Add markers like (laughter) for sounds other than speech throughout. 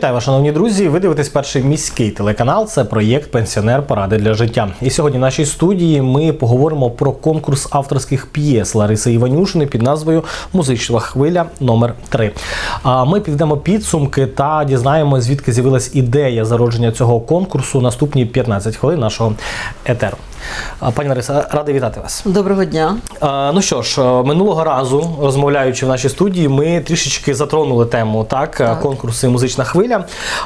Вітаю вас, шановні друзі. Ви дивитесь перший міський телеканал. Це проєкт Пенсіонер Поради для життя. І сьогодні в нашій студії ми поговоримо про конкурс авторських п'єс Лариси Іванюшини під назвою Музична хвиля номер 3 А ми підведемо підсумки та дізнаємося, звідки з'явилась ідея зародження цього конкурсу наступні 15 хвилин нашого етеру. Пані Лариса, радий вітати вас. Доброго дня. Ну що ж, минулого разу, розмовляючи в нашій студії, ми трішечки затронули тему так, Так. конкурсу Музична хвиля.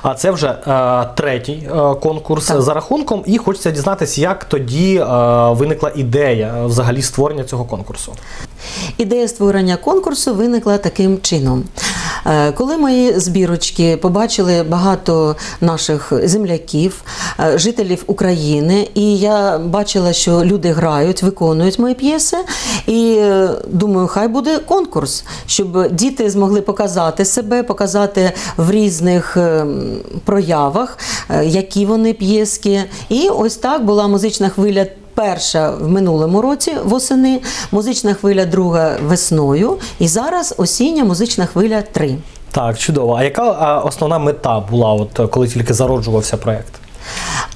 А це вже е, третій е, конкурс Так. за рахунком. І хочеться дізнатися, як тоді е, виникла ідея е, взагалі створення цього конкурсу. Ідея створення конкурсу виникла таким чином. Е, Коли мої збірочки побачили багато наших земляків, е, жителів України, і я бачила, що люди грають, виконують мої п'єси, і е, думаю, хай буде конкурс, щоб діти змогли показати себе, показати в різних е, проявах, які вони п'єски. І ось так була музична хвиля. Перша в минулому році восени, музична хвиля друга весною, і зараз осіння музична хвиля три. Так, чудово. А яка основна мета була, от коли тільки зароджувався проект?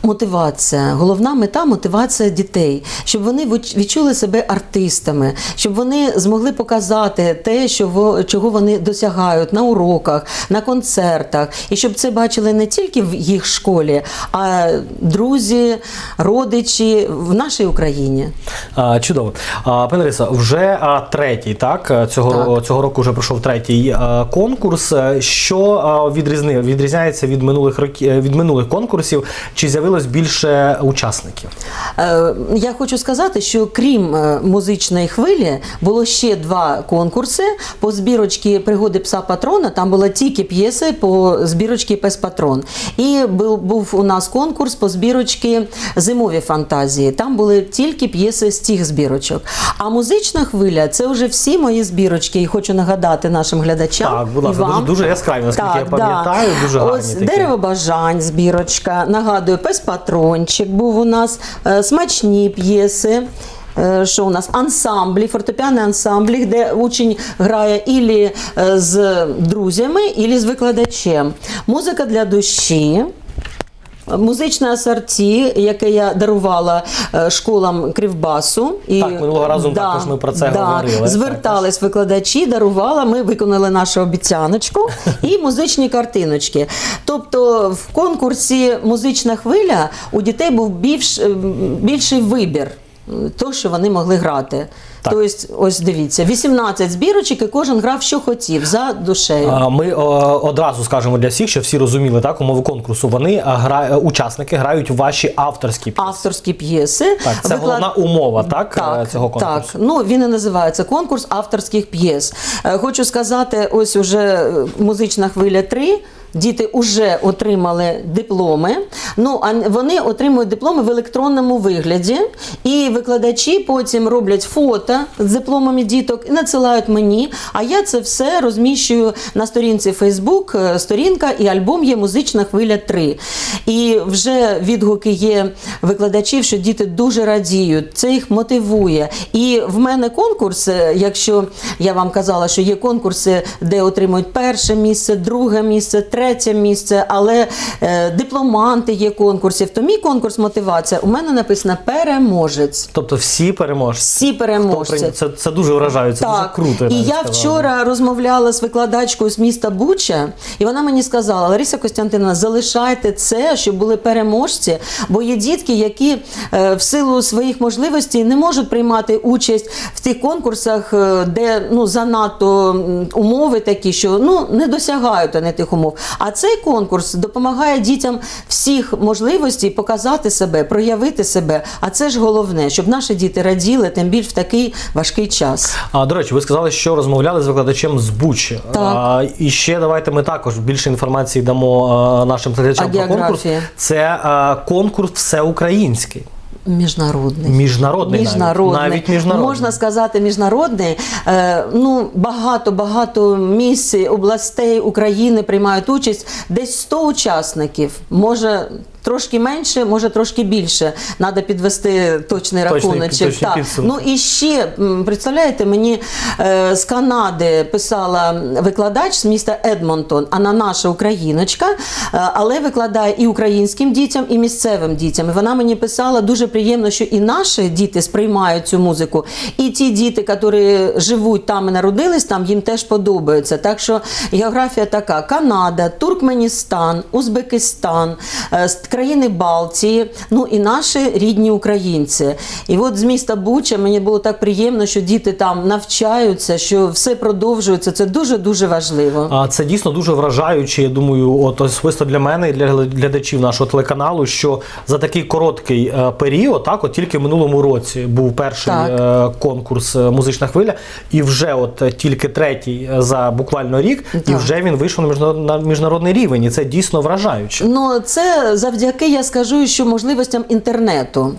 Мотивація, головна мета мотивація дітей, щоб вони відчули себе артистами, щоб вони змогли показати те, що чого вони досягають на уроках, на концертах, і щоб це бачили не тільки в їх школі, а друзі, родичі в нашій Україні. А, чудово. А, пане Лариса, вже а, третій, так? Цього, Так. цього року вже пройшов третій а, конкурс. Що а, відрізни, відрізняється від минулих років від минулих конкурсів? Чи з'явилось більше учасників? Е, Я хочу сказати, що крім е, музичної хвилі було ще два конкурси по збірочці пригоди пса патрона. Там були тільки п'єси по збірочці Пес Патрон. І був, у нас конкурс по збірочці Зимові фантазії. Там були тільки п'єси з цих збірочок. А музична хвиля це вже всі мої збірочки. І хочу нагадати нашим глядачам. Так, будь ласка, дуже, яскраві, наскільки я пам'ятаю, да. дуже гарні Ось такі. дерево бажань, збірочка. Нагадую, пес патрончик був у нас, е, смачні п'єси. Е, Що у нас ансамблі, фортепіані ансамблі, де учень грає ілі е, з друзями, ілі з викладачем. Музика для душі. Музичне асорті, яке я дарувала е, школам Кривбасу. І, Так, минулого разу також ми про це говорили. Звертались викладачі, дарувала, ми виконали нашу обіцяночку (laughs) і музичні картиночки. Тобто в конкурсі Музична хвиля у дітей був більш, е, більший вибір. То, що вони могли грати. Так. Тобто, ось дивіться, 18 збірочок, і кожен грав, що хотів, за душею. Ми одразу скажемо для всіх, що всі розуміли так умови конкурсу. Вони гра... учасники грають ваші авторські пісні. Авторські п'єси. Так, це Виклад- головна умова, так, е, цього конкурсу. Так, ну він і називається конкурс авторських п'єс. Е, Хочу сказати, ось уже е, музична хвиля 3. Діти вже отримали дипломи. Ну а вони отримують дипломи в електронному вигляді, і викладачі потім роблять фото з дипломами діток і надсилають мені. А я це все розміщую на сторінці Фейсбук. Сторінка і альбом є Музична хвиля 3. І вже відгуки є викладачів, що діти дуже радіють, це їх мотивує. І в мене конкурс, якщо я вам казала, що є конкурси, де отримують перше місце, друге місце, третє місце, але е, дипломанти є конкурсів, то мій конкурс мотивація у мене написано переможець. Тобто всі переможці. Всі переможці. Це, це дуже вражає, це дуже круто. І я сказав. вчора розмовляла з викладачкою з міста Буча, і вона мені сказала: Лариса Костянтиновна, залишайте це, щоб були переможці, бо є дітки, які е, в силу своїх можливостей не можуть приймати участь в тих конкурсах, е, де ну занадто умови такі, що ну не досягають вони тих умов. А цей конкурс допомагає дітям всіх можливостей показати себе, проявити себе. А це ж головне, щоб наші діти раділи, тим більш в такий важкий час. А, до речі, ви сказали, що розмовляли з викладачем з Бучі. Так. А, і ще давайте ми також більше інформації дамо а, нашим глядачам про конкурс. Це а, конкурс всеукраїнський. Міжнародний. Міжнародний навіть. міжнародний. Навіть міжнародний. Можна сказати, міжнародний. Е, ну, багато-багато місць, областей України приймають участь. Десь 100 учасників, може трошки менше, може трошки більше. Треба підвести точний рахуночок. Так. Ну і ще представляєте, мені е, з Канади писала викладач з міста Едмонтон, вона наша україночка, е, але викладає і українським дітям, і місцевим дітям. І вона мені писала дуже приємно, що і наші діти сприймають цю музику, і ті діти, які живуть там і народились там, їм теж подобається. Так що географія така: Канада, Туркменістан, Узбекистан, е, країни Балтії, ну і наші рідні українці. І от з міста Буча мені було так приємно, що діти там навчаються, що все продовжується. Це дуже дуже важливо. А це дійсно дуже вражаюче. Я думаю, от особисто для мене і для глядачів нашого телеканалу, що за такий короткий е, період, так, от тільки в минулому році був перший Так. е, конкурс е, Музична хвиля, і вже от тільки третій за буквально рік, і вже він вийшов на міжнародний рівень. І це дійсно вражаюче. Ну, це завдяки, я скажу, що можливостям інтернету.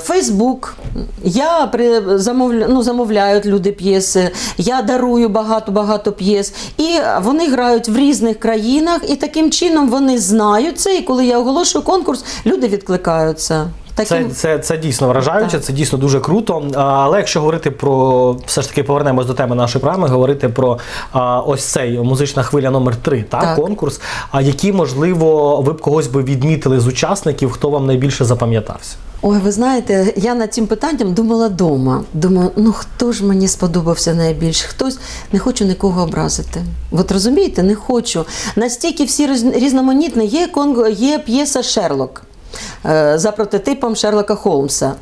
Фейсбук. Я при, замовля, ну, замовляють люди п'єси, я дарую багато-багато п'єс. І вони грають в різних країнах, і таким чином вони знають це. І коли я оголошую конкурс, люди відкликаються. Це, Таким... це, це дійсно вражаюче, Так. це дійсно дуже круто. Але якщо говорити про все ж таки повернемось до теми нашої програми, говорити про а, ось цей музична хвиля номер 3 так, Так. конкурс. А які, можливо, ви б когось би відмітили з учасників, хто вам найбільше запам'ятався? Ой, ви знаєте, я над цим питанням думала вдома. Думаю, ну хто ж мені сподобався найбільше? Хтось не хочу нікого образити. От розумієте, не хочу. Настільки всі різноманітні. Є, є п'єса Шерлок. Е, За прототипом Шерлока Холмса.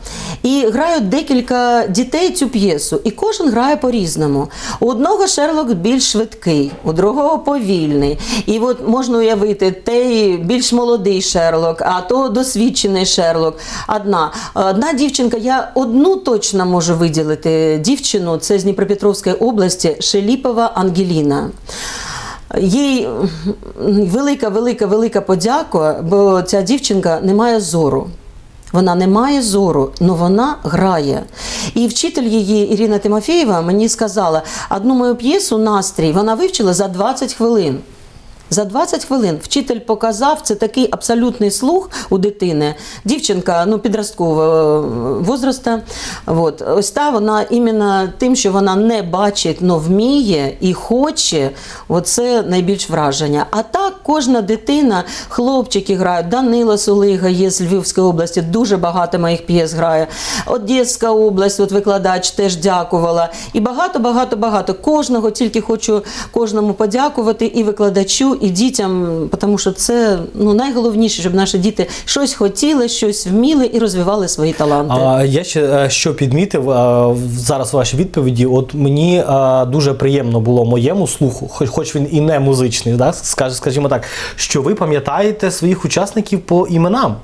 І грають декілька дітей цю п'єсу, і кожен грає по-різному. У одного Шерлок більш швидкий, у другого повільний. І от можна уявити, той більш молодий Шерлок, а того досвідчений Шерлок. Одна. Одна дівчинка, я одну точно можу виділити дівчину, це з Дніпропетровської області, Шеліпова Ангеліна. Їй велика, велика, велика подяка, бо ця дівчинка не має зору. Вона не має зору, але вона грає. І вчитель її Ірина Тимофєєва мені сказала, одну мою п'єсу настрій вона вивчила за 20 хвилин. За 20 хвилин вчитель показав це такий абсолютний слух у дитини. Дівчинка ну, підросткового е, возраста. От. Ось та вона іменно тим, що вона не бачить, але вміє і хоче, оце найбільш враження. А так кожна дитина, хлопчики грають. Данила Сулига є з Львівської області, дуже багато моїх п'єс грає. Одеська область, от викладач теж дякувала. І багато, багато, багато. Кожного тільки хочу кожному подякувати і викладачу, і дітям, тому що це ну, найголовніше, щоб наші діти щось хотіли, щось вміли і розвивали свої таланти. А, я ще е, що підмітив е, зараз Ваші відповіді. От мені е, дуже приємно було моєму слуху, хоч, він і не музичний, да, скаж- скажімо так, що ви пам'ятаєте своїх учасників по іменам.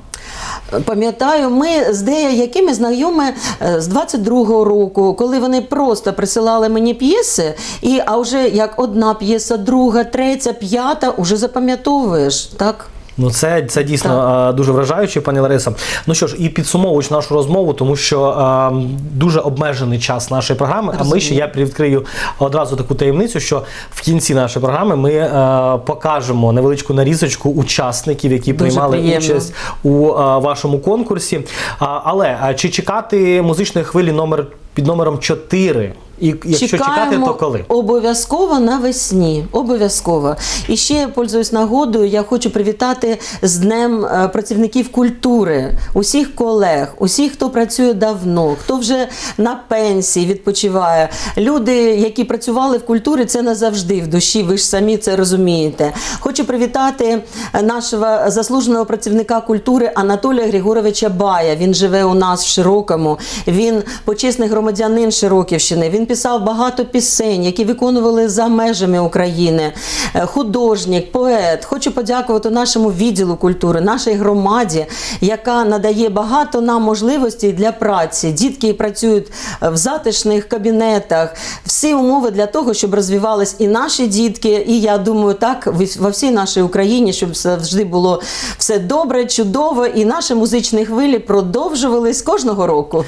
Пам'ятаю, ми з деякими знайомі е, з 22-го року, коли вони просто присилали мені п'єси, і а вже як одна п'єса, друга, третя, п'ята, уже запам'ятовуєш, так? Ну, це, це дійсно е, дуже вражаюче, пані Лариса. Ну що ж, і підсумовуючи нашу розмову, тому що е, дуже обмежений час нашої програми. А ми ще я привідкрию одразу таку таємницю, що в кінці нашої програми ми е, покажемо невеличку нарізочку учасників, які Дуже приймали приємно. участь у е, вашому конкурсі. А, але а чи чекати музичної хвилі номер під номером 4? І якщо чекати, то коли? обов'язково навесні. Обов'язково. І ще, пользуюсь нагодою, я хочу привітати з Днем е, працівників культури, усіх колег, усіх, хто працює давно, хто вже на пенсії відпочиває. Люди, які працювали в культурі, це назавжди в душі. Ви ж самі це розумієте. Хочу привітати е, нашого заслуженого працівника культури Анатолія Григоровича Бая. Він живе у нас в Широкому. Він почесний громадянин Широківщини. Він писав багато пісень, які виконували за межами України. Е, Художник, поет. Хочу подякувати нашому відділу культури, нашій громаді, яка надає багато нам можливостей для праці. Дітки працюють е, в затишних кабінетах. Всі умови для того, щоб розвивались і наші дітки, і я думаю, так во всій нашій Україні, щоб завжди було все добре, чудово, і наші музичні хвилі продовжувались кожного року.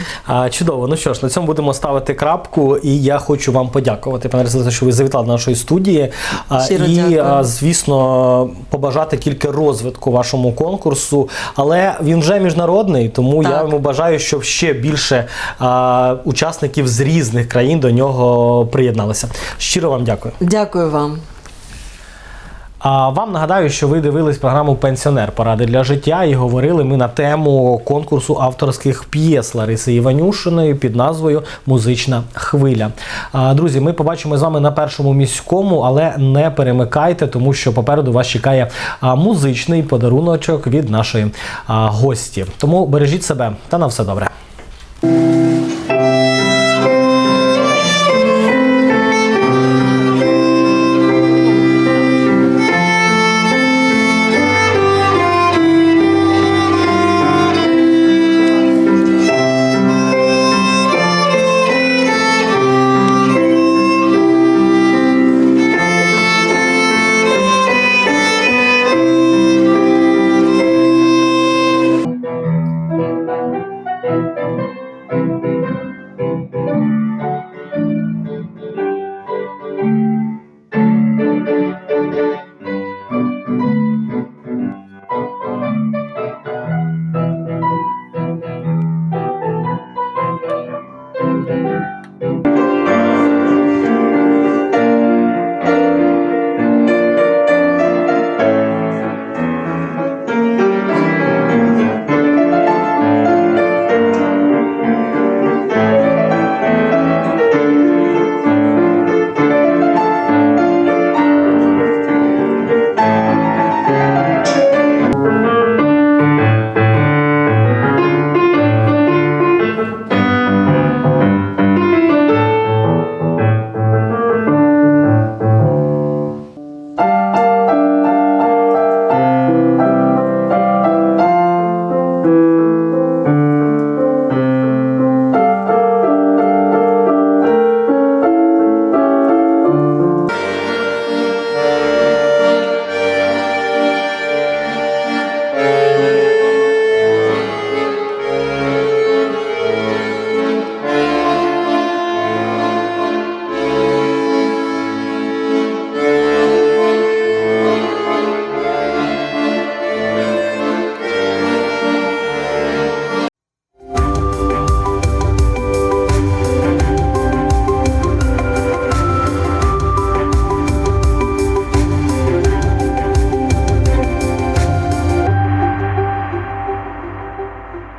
Чудово. Ну що ж, на цьому будемо ставити крапку. І я хочу вам подякувати, пане за що ви завітали до нашої студії. Щиро і, дякую. звісно, побажати тільки розвитку вашому конкурсу. Але він вже міжнародний, тому я йому бажаю, щоб ще більше а, учасників з різних країн до нього приєдналися. Щиро вам дякую. Дякую вам. А вам нагадаю, що ви дивились програму Пенсіонер поради для життя і говорили ми на тему конкурсу авторських п'єс Лариси Іванюшиної під назвою Музична хвиля. Друзі, ми побачимо з вами на першому міському, але не перемикайте, тому що попереду вас чекає музичний подаруночок від нашої гості. Тому бережіть себе та на все добре.